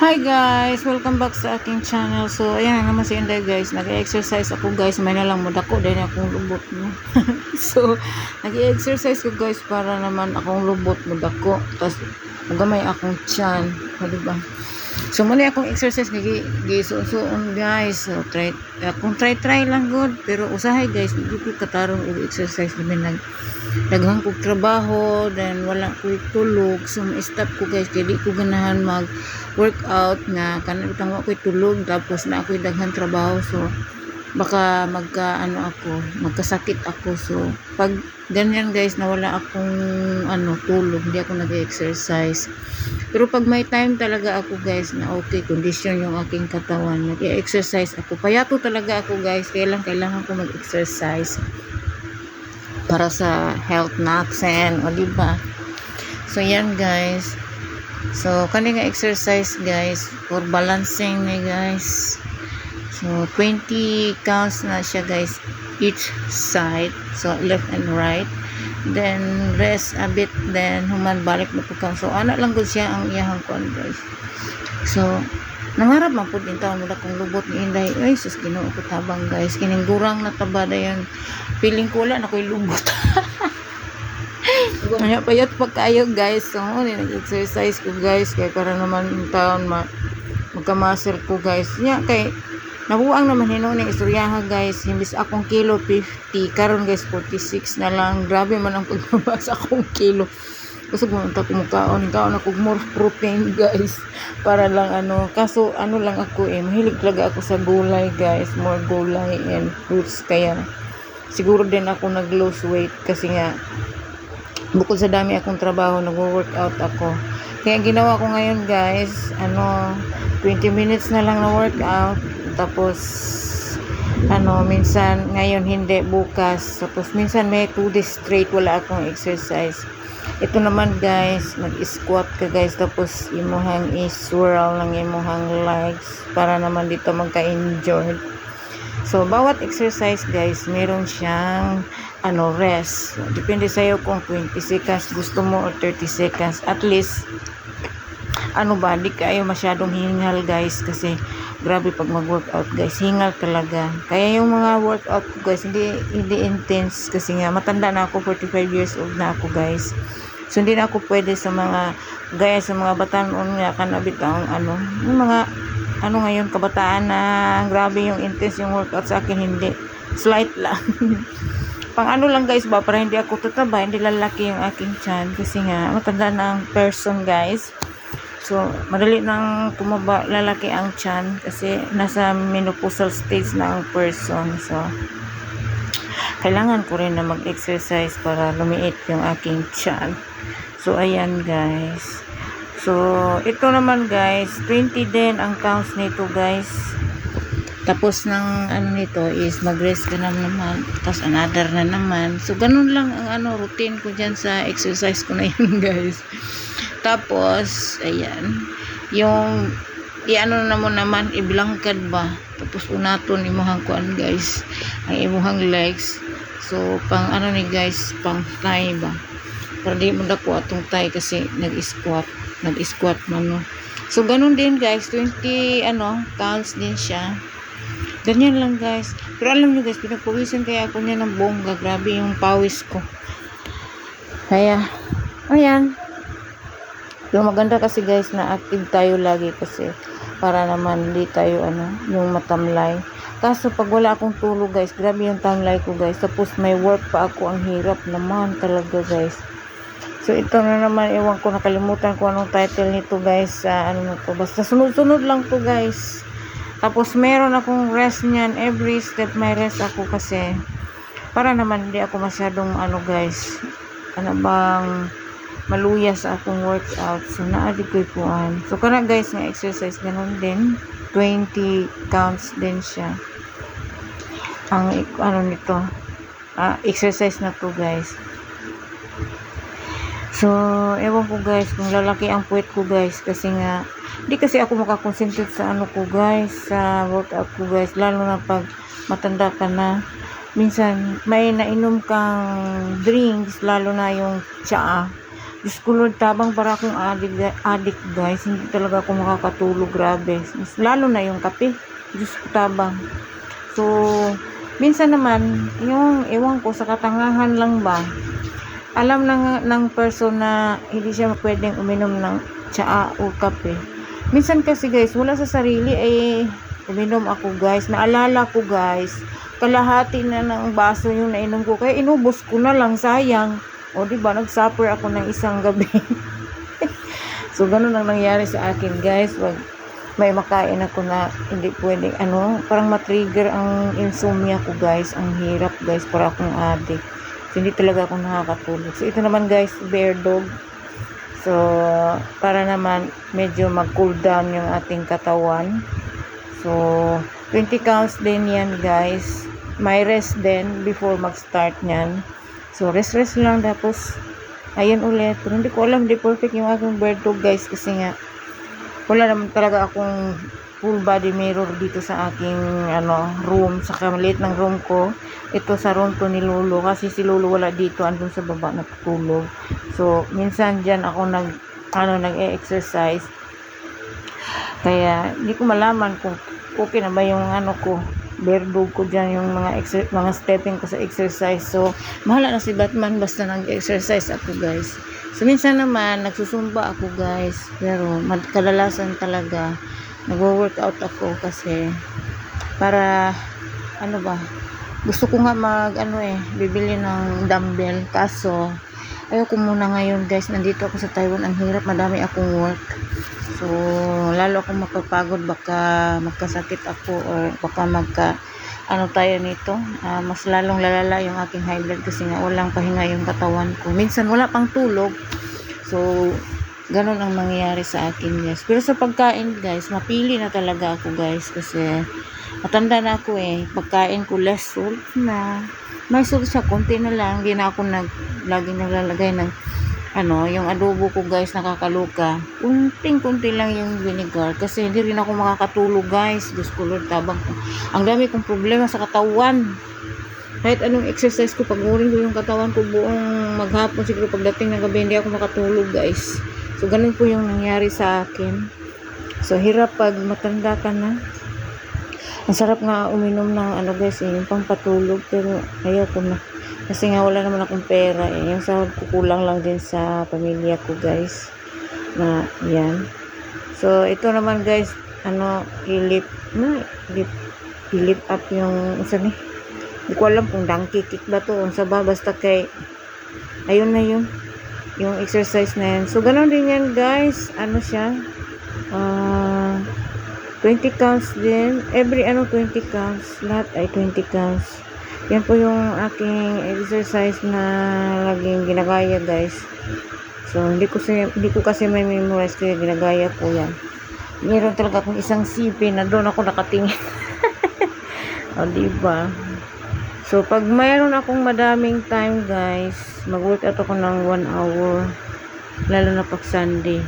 Hi guys! Welcome back sa aking channel. So, ayan na naman si Inday guys. Nag-exercise ako guys. May nalang mo dako dahil akong lubot mo. so, nag-exercise ko guys para naman akong lubot mo dako. Tapos, magamay akong chan. O, diba? So, muli akong exercise gigi gisuon guys. So, try, akong try-try lang good. Pero usahay guys, hindi ko katarong i-exercise namin nag daghang kog trabaho then wala ko tulog. So ma-stop ko guys. Kaya di ko ganahan mag workout nga. Kanang utang ko tulog tapos na ako daghang trabaho. So baka magka ano ako magkasakit ako. So pag ganyan guys na wala akong ano tulog hindi ako nag-exercise. Pero pag may time talaga ako guys na okay condition yung aking katawan. Nag-exercise ako. Payato talaga ako guys. Kailan kailangan ko mag-exercise para sa health natin o di ba? So yan guys. So kani nga exercise guys for balancing ni guys. So 20 counts na siya guys each side. So left and right. Then rest a bit. Then human balik na po so ana lang gud siya ang iyahang kuan guys. So nangarap man po din taon mula kung lubot ni Inday. Ay sus ginoo ko tabang guys. Kining gurang na taba dayon feeling ko wala na ko'y lubot. Payat pa kayo guys. So nag-exercise ko guys. Kaya para naman taon ma magka-muscle ko guys. Nya kay nabuang naman hinuon ng istoryaha guys. Himbis akong kilo 50 karon guys 46 na lang. Grabe man ang pagbaba sa akong kilo kasi pumunta ko mukhaon kaon ako more protein guys. Para lang ano. Kaso ano lang ako eh. Mahilig talaga ako sa gulay guys. More gulay and fruits. Kaya siguro din ako nag lose weight kasi nga bukod sa dami akong trabaho nag-workout ako. Kaya ginawa ko ngayon guys ano 20 minutes na lang na workout. Tapos ano minsan ngayon hindi bukas. Tapos minsan may 2 days straight wala akong exercise. Ito naman guys mag-squat ka guys. Tapos imuhang i-swirl ng imuhang legs para naman dito magka-injured. So bawat exercise guys meron siyang ano rest. Depende sa iyo kung 20 seconds gusto mo or 30 seconds. At least ano ba di kayo masyadong hingal guys kasi grabe pag mag-workout guys. Hingal talaga. Kaya yung mga workout ko guys hindi hindi intense kasi nga matanda na ako 45 years old na ako guys. So hindi na ako pwede sa mga gaya sa mga batanon nga kanabit ang ano yung mga ano ngayon kabataan na grabe yung intense yung workout sa akin hindi. Slight lang. Pang ano lang guys ba para hindi ako tataba hindi lalaki yung aking chan kasi nga matanda na ang person guys So, madali nang tumaba lalaki ang chan kasi nasa menopausal stage na ang person. So, kailangan ko rin na mag-exercise para lumiit yung aking chan. So, ayan guys. So, ito naman guys, 20 din ang counts nito guys. Tapos ng ano nito is mag-rest ka na naman. Tapos another na naman. So, ganun lang ang ano routine ko dyan sa exercise ko na yun guys. Tapos, ayan, yung, i-ano na mo naman, iblangkad ba? Tapos, unaton, imuhang kuan guys, ang imuhang legs. So, pang ano ni guys, pang thigh ba? Para di mo dako atong thigh kasi nag-squat, nag-squat man no. So, ganun din guys, 20, ano, counts din siya. Ganyan lang guys. Pero alam nyo guys, pinagpawisan kaya ako niya ng bongga. Grabe yung pawis ko. Kaya, ayan. Pero maganda kasi guys na active tayo lagi kasi para naman hindi tayo ano, yung matamlay. Kaso pag wala akong tulog guys, grabe yung tamlay ko guys. Tapos may work pa ako, ang hirap naman talaga guys. So ito na naman, ewan ko nakalimutan ko anong title nito guys. sa ano na to. Basta sunod-sunod lang to guys. Tapos meron akong rest niyan. Every step may rest ako kasi para naman hindi ako masyadong ano guys. Ano bang maluya sa akong workout. So, naadi ko ipuan. So, kana guys, nga exercise, ganun din. 20 counts din siya. Ang, ano nito, ah, exercise na to guys. So, ewan ko guys, kung lalaki ang puwet ko guys, kasi nga, hindi kasi ako makakonsentrate sa ano ko guys, sa workout ko guys, lalo na pag matanda ka na. Minsan, may nainom kang drinks, lalo na yung tsaa Diyos ko tabang para akong addict, addict guys. Hindi talaga ako makakatulog, grabe. Lalo na yung kape. Diyos ko tabang. So, minsan naman, yung ewan ko sa katangahan lang ba, alam ng, ng person na hindi siya pwedeng uminom ng tsaa o kape. Minsan kasi guys, wala sa sarili eh, uminom ako guys. Naalala ko guys, kalahati na ng baso yung nainom ko. Kaya inubos ko na lang, sayang. O di ba nag-suffer ako ng isang gabi. so ganun ang nangyari sa akin guys. Wag may makain ako na hindi pwedeng ano, parang matrigger ang insomnia ko guys. Ang hirap guys para akong addict. So, hindi talaga ako nakakatulog. So ito naman guys, bear dog. So para naman medyo mag-cool down yung ating katawan. So 20 counts din yan guys. May rest din before mag-start niyan. So, rest-rest lang. Tapos, ayun ulit. Pero hindi ko alam, hindi perfect yung aking bird dog, guys. Kasi nga, wala naman talaga akong full body mirror dito sa aking ano room. Sa maliit ng room ko. Ito sa room to ni Lolo. Kasi si Lolo wala dito. Andun sa baba natutulog. So, minsan dyan ako nag, ano, nag-exercise. Kaya, hindi ko malaman kung okay na ba yung ano ko berdog ko dyan yung mga exer- mga stepping ko sa exercise. So, mahala na si Batman basta nag-exercise ako guys. So, minsan naman, nagsusumba ako guys. Pero, kadalasan talaga, nagwo-workout ako kasi para, ano ba, gusto ko nga mag, ano eh, bibili ng dumbbell. Kaso, ayoko muna ngayon guys. Nandito ako sa Taiwan. Ang hirap, madami akong work. So, lalo akong mapapagod. Baka magkasakit ako or baka magka, ano tayo nito. ah, mas lalong lalala yung aking high blood kasi nga walang pahinga yung katawan ko. Minsan wala pang tulog. So, ganun ang mangyayari sa akin guys. Pero sa pagkain guys, mapili na talaga ako guys kasi matanda na ako eh. Pagkain ko less salt na. May salt siya, konti na lang. Hindi na ako nag, lagi naglalagay ng ano, yung adobo ko guys nakakaluka. Kunting-kunti lang yung vinegar kasi hindi rin ako makakatulog guys. Diyos ko Lord, tabang ko. Ang dami kong problema sa katawan. Kahit anong exercise ko, pag ko yung katawan ko buong maghapon, siguro pagdating ng gabi, hindi ako makatulog guys. So, ganun po yung nangyari sa akin. So, hirap pag matanda ka na. Ang sarap nga uminom ng ano guys, eh, yung pampatulog, pero ayoko na. Kasi nga wala naman akong pera eh. Yung sahod ko kulang lang din sa pamilya ko guys. Na yan. So ito naman guys, ano, ilip, na, ilip, ilip up yung, isa ni, hindi ko alam kung donkey ba to, unsa ba, basta kay, ayun na yun, yung exercise na yan. So ganun din yan guys, ano siya, ah, 20 counts din, every ano 20 counts, lahat ay 20 counts. Yan po yung aking exercise na laging ginagaya guys. So, hindi ko, si, hindi ko kasi may memorize kaya ginagaya ko yan. Meron talaga akong isang sipi na doon ako nakatingin. o, diba? So, pag mayroon akong madaming time guys, mag-workout ako ng 1 hour. Lalo na pag Sunday.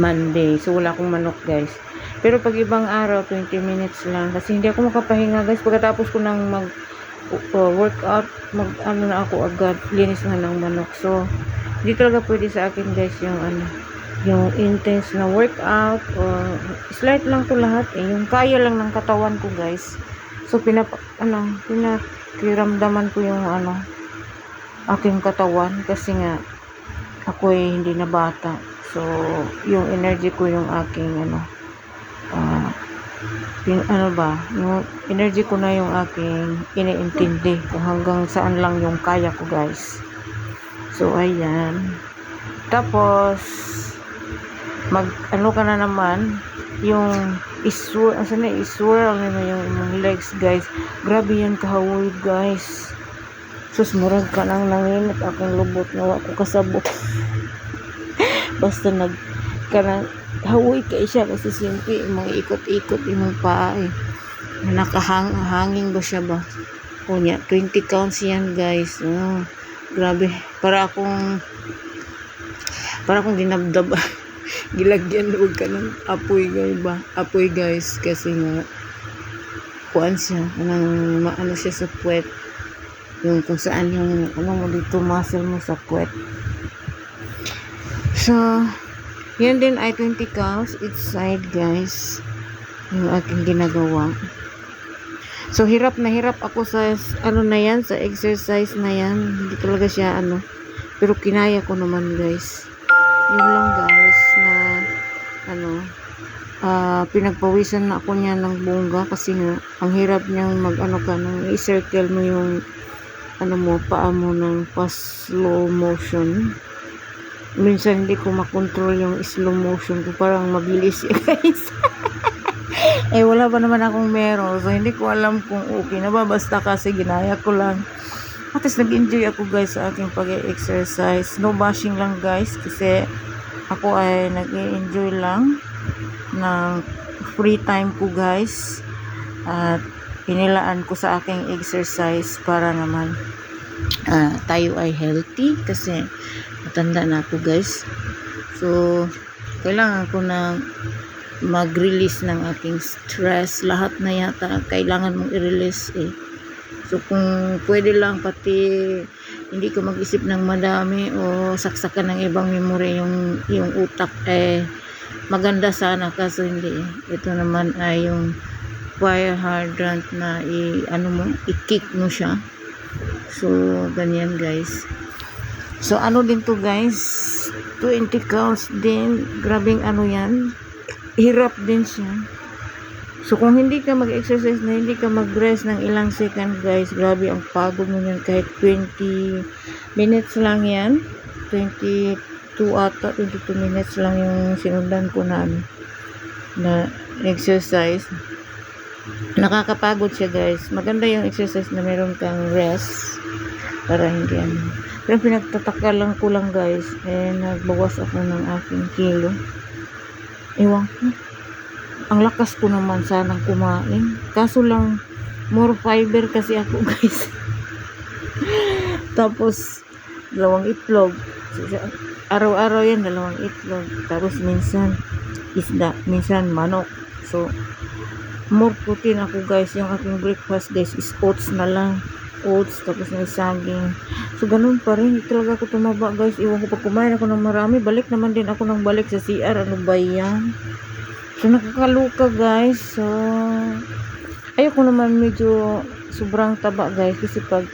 Monday. So, wala akong manok guys. Pero pag ibang araw, 20 minutes lang. Kasi hindi ako makapahinga guys. Pagkatapos ko ng mag uh, workout, mag ano na ako agad, linis na ng manok. So, hindi talaga pwede sa akin guys yung ano, yung intense na workout or slight lang to lahat eh. Yung kaya lang ng katawan ko guys. So, pinap, ano, pinakiramdaman ko yung ano, aking katawan kasi nga ako ay hindi na bata. So, yung energy ko yung aking ano, ah, pin, ano ba, yung energy ko na yung aking iniintindi kung hanggang saan lang yung kaya ko guys. So, ayan. Tapos, mag, ano ka na naman, yung iswir, asa na, iswirl na yung, yung legs guys. Grabe yan kahawoy guys. Sus, murag ka nang nanginit akong lubot na wako kasabot. Basta nag, ka nang, hawoy kay siya kasi simple mga ikot-ikot imong paa eh. Nakahanging ba siya ba? Niya, 20 counts yan guys. Oh, grabe. Para akong para akong dinabdab. Gilagyan huwag ka ng apoy guys ba? Apoy guys kasi nga kuan siya. Anong maano siya sa puwet. Yung kung saan yung ano mo dito muscle mo sa puwet. So, yan din ay 20 cows each side guys. Yung aking ginagawa. So, hirap na hirap ako sa, ano na yan, sa exercise na yan. Hindi talaga siya, ano. Pero kinaya ko naman guys. Yun lang guys, na, ano, ah pinagpawisan na ako niya ng bongga kasi nga, ang hirap niyang mag, ano ka, nang i-circle mo yung, ano mo, paa mo ng pa slow motion. Minsan hindi ko makontrol yung slow motion ko, parang mabilis eh guys. eh wala pa naman akong meron, so hindi ko alam kung okay na ba, basta kasi ginaya ko lang. At least nag-enjoy ako guys sa aking pag-exercise. No bashing lang guys kasi ako ay nag-enjoy lang ng free time ko guys. At pinilaan ko sa aking exercise para naman ah, tayo ay healthy kasi matanda na ako guys. So, kailangan ko na mag-release ng aking stress. Lahat na yata kailangan mong i-release eh. So kung pwede lang pati hindi ka mag-isip ng madami o saksakan ng ibang memory yung yung utak eh maganda sana kaso hindi. Ito naman ay yung fire hydrant na i ano mo i-kick mo siya. So ganyan guys. So ano din to guys 20 counts din. Grabing ano yan. Hirap din siya. So kung hindi ka mag-exercise na hindi ka mag-rest ng ilang second guys, grabe ang pagod mo yan kahit 20 minutes lang yan. 22 ata, 22 minutes lang yung sinundan ko na na exercise. Nakakapagod siya guys. Maganda yung exercise na meron kang rest para hindi ano. Pero pinagtataka lang ko lang guys, eh nagbawas ako ng aking kilo. Ewan ko ang lakas ko naman sanang kumain. Kaso lang, more fiber kasi ako guys. Tapos, dalawang itlog. Araw-araw yan, dalawang itlog. Tapos minsan, isda. Minsan, manok. So, more protein ako guys. Yung aking breakfast guys is oats na lang. Oats, tapos may saging. So, ganun pa rin. Talaga ako tumaba guys. Iwan ko pag kumain ako ng marami. Balik naman din ako ng balik sa CR. Ano ba yan? So, nakakaluka guys. So, ayoko naman medyo sobrang taba guys. Kasi pag,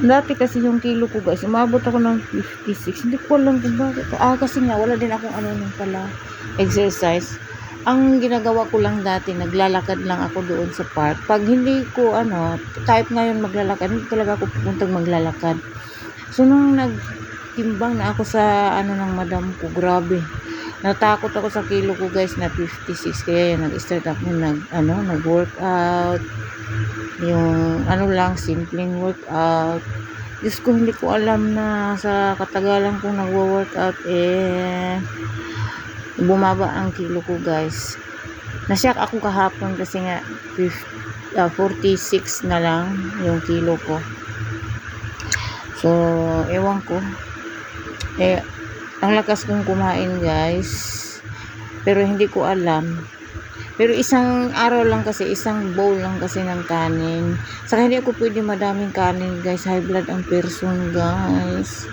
dati kasi yung kilo ko guys, umabot ako ng 56. Hindi ko alam kung bakit. Ah, kasi nga, wala din akong ano nung pala exercise. Ang ginagawa ko lang dati, naglalakad lang ako doon sa park. Pag hindi ko, ano, type ngayon maglalakad, hindi talaga ako pupuntang maglalakad. So, nung nagtimbang na ako sa, ano, ng madam ko, grabe natakot ako sa kilo ko guys na 56 kaya yan nag-start ako nag ano nag-workout yung ano lang simpleng workout Diyos ko hindi ko alam na sa katagalan kong nagwo-workout eh bumaba ang kilo ko guys. Nasyak ako kahapon kasi nga 50, ah, 46 na lang yung kilo ko. So ewan ko. Eh ang lakas kong kumain guys. Pero hindi ko alam. Pero isang araw lang kasi isang bowl lang kasi ng kanin. Saka hindi ako pwede madaming kanin guys. High blood ang person guys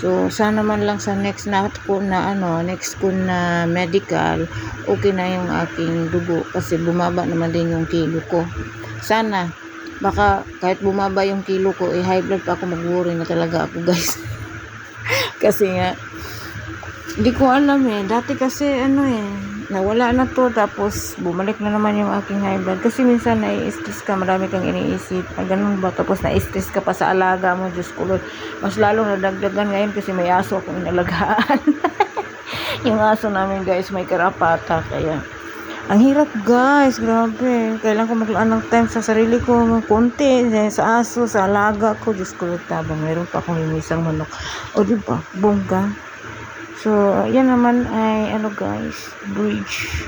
so sana man lang sa next na ko na ano next ko na medical okay na yung aking dugo kasi bumaba naman din yung kilo ko sana baka kahit bumaba yung kilo ko eh high blood pa ako mag-worry na talaga ako guys kasi nga hindi ko alam eh. Dati kasi ano eh, nawala na to tapos bumalik na naman yung aking high blood. Kasi minsan nai-stress ka, marami kang iniisip. Ah, ganun ba? Tapos na-stress ka pa sa alaga mo, Diyos ko Lord. Mas lalo nadagdagan ngayon kasi may aso akong inalagaan. yung aso namin guys, may karapata. Kaya, ang hirap guys, grabe. Kailan ko maglaan ng time sa sarili ko, konti, eh, sa aso, sa alaga ko. Diyos ko Lord, tabang meron pa akong inisang manok. O di ba, bongga. So, yan naman ay, ano guys, bridge.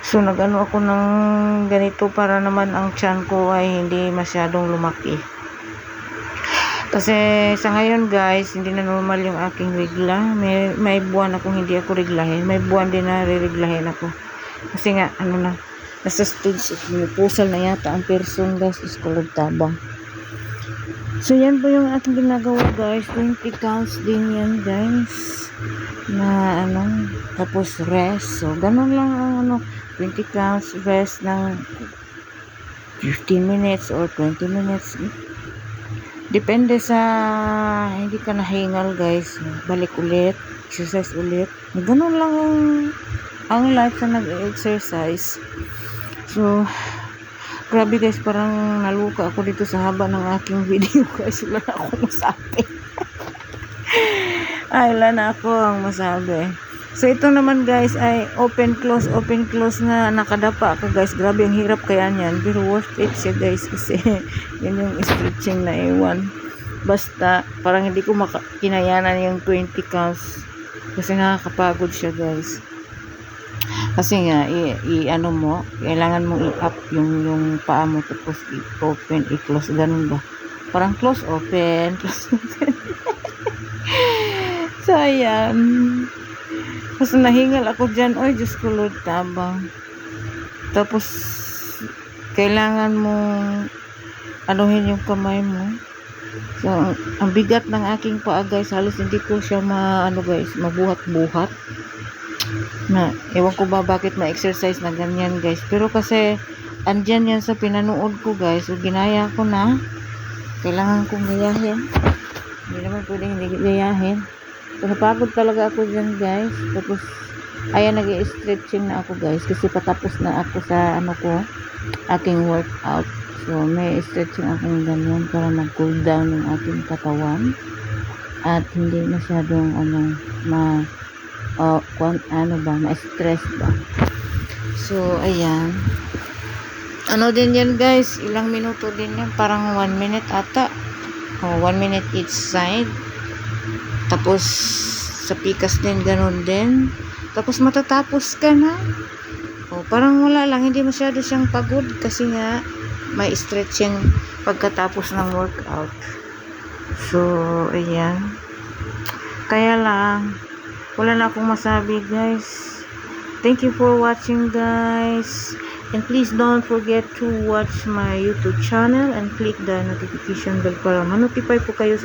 So, nag-ano ako ng ganito para naman ang tiyan ko ay hindi masyadong lumaki. Kasi sa ngayon guys, hindi na normal yung aking regla. May, may buwan akong hindi ako reglahin. May buwan din na rireglahin ako. Kasi nga, ano na, nasa stage, pusal na yata ang person guys, is kulog tabang. So, yan po yung ating ginagawa, guys. 20 counts din yan, guys. Na, ano, tapos rest. So, ganun lang ang, ano, 20 counts rest ng 15 minutes or 20 minutes. Depende sa, hindi ka nahingal, guys. Balik ulit. Exercise ulit. Ganun lang ang, ang life sa nag-exercise. So, Grabe guys, parang naluka ako dito sa haba ng aking video guys. Wala na ako masabi. ay, wala na ako ang masabi. So, ito naman guys ay open close, open close na nakadapa ka guys. Grabe, ang hirap kaya niyan. Pero worth it siya guys kasi yun yung stretching na iwan. Basta, parang hindi ko kinayanan yung 20 counts. Kasi nakakapagod siya guys. Kasi nga, i, i- ano mo, kailangan mong i-up yung, yung paa mo tapos i-open, i-close, ganun ba? Parang close, open, close, open. so, ayan. Tapos nahingal ako dyan, oy, Diyos ko Lord, tabang. Tapos, kailangan mo anuhin yung kamay mo. So, ang, ang bigat ng aking paa, guys, halos hindi ko siya ma, ano guys, mabuhat-buhat na ewan ko ba bakit ma-exercise na ganyan guys. Pero kasi andyan yan sa pinanood ko guys. So ginaya ko na. Kailangan kong gayahin. Hindi naman pwedeng hindi gayahin. So napagod talaga ako dyan guys. Tapos ayan nag stretching na ako guys. Kasi patapos na ako sa ano ko aking workout. So may stretching akong ganyan para mag cool down yung aking katawan. At hindi masyadong ano ma o kung ano ba, ma-stress ba. So, ayan. Ano din yan guys, ilang minuto din yan, parang 1 minute ata. O, 1 minute each side. Tapos, sa pikas din, ganun din. Tapos, matatapos ka na. O, parang wala lang, hindi masyado siyang pagod kasi nga, may stretching pagkatapos ng workout. So, ayan. Kaya lang, wala na akong masabi guys. Thank you for watching guys. And please don't forget to watch my youtube channel and click the notification bell para ma-notify po kayo sa